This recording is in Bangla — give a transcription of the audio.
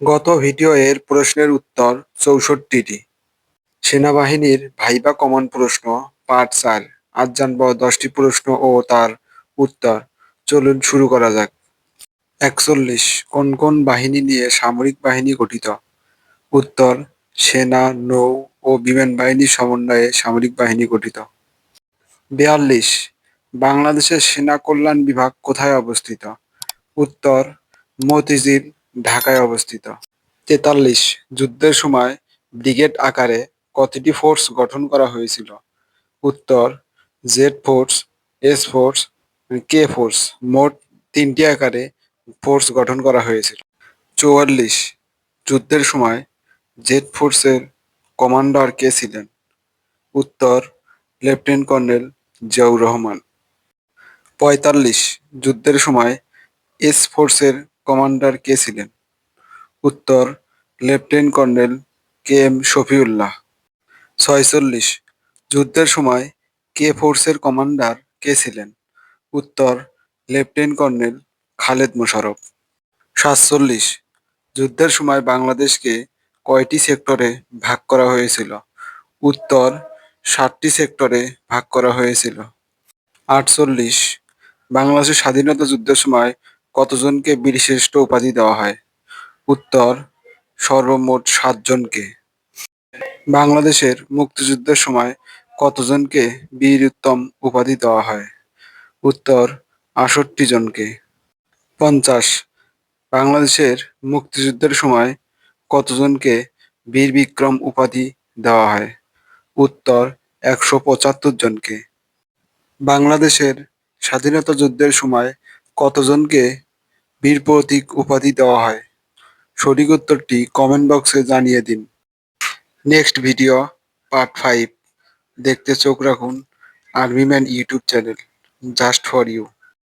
গত ভিডিও এর প্রশ্নের উত্তর চৌষট্টিটি। সেনাবাহিনীর ভাইবা কমন প্রশ্ন, পার্ট চার। আজ জানব দশটি প্রশ্ন ও তার উত্তর। চলুন শুরু করা যাক। একচল্লিশ, কোন কোন বাহিনী নিয়ে সামরিক বাহিনী গঠিত? উত্তর, সেনা, নৌ ও বিমান বাহিনীর সমন্বয়ে সামরিক বাহিনী গঠিত। বিয়াল্লিশ, বাংলাদেশের সেনা কল্যাণ বিভাগ কোথায় অবস্থিত? উত্তর, মতিঝিল ঢাকায় অবস্থিত। তেতাল্লিশ, যুদ্ধের সময় ব্রিগেড আকারে কতটি ফোর্স গঠন করা হয়েছিল? উত্তর, Z force, S force, K force মোট তিনটি আকারে ফোর্স গঠন করা হয়েছিল। চুয়াল্লিশ, যুদ্ধের সময় জেড ফোর্সের কমান্ডার কে ছিলেন? উত্তর, লেফটেন্যান্ট কর্নেল জিয়াউর রহমান। পঁয়তাল্লিশ, যুদ্ধের সময় এস ফোর্সের কমান্ডার কে ছিলেন? উত্তর, lieutenant colonel K M Shafiullah. ছয়চল্লিশ, যুদ্ধের সময় কে ফোর্সের কমান্ডার কে ছিলেন? উত্তর, লেফটেন্যান্ট কর্নেল খালেদ মোশারফ সাতচল্লিশ, যুদ্ধের সময় বাংলাদেশকে কয়টি সেক্টরে ভাগ করা হয়েছিল? উত্তর ষাটটি সেক্টরে ভাগ করা হয়েছিল। আটচল্লিশ, বাংলাদেশের স্বাধীনতা যুদ্ধের সময় কতজনকে বীরশ্রেষ্ঠ উপাধি দেওয়া হয়? উত্তর, সর্বমোট সাতজনকে। বাংলাদেশের মুক্তিযুদ্ধের সময় কতজনকে বীর উত্তম উপাধি দেওয়া হয়? উত্তর আষট্টি জনকে। পঞ্চাশ, বাংলাদেশের মুক্তিযুদ্ধের সময় কতজনকে বীর বিক্রম উপাধি দেওয়া হয়? উত্তর, একশো পঁচাত্তর জনকে। বাংলাদেশের স্বাধীনতা যুদ্ধের সময় কতজনকে বীর প্রতীক উপাধি দেওয়া হয়? সঠিক উত্তরটি কমেন্ট বক্সে জানিয়ে দিন। নেক্সট ভিডিও পার্ট ফাইভ দেখতে চোখ রাখুন army man YouTube channel just for you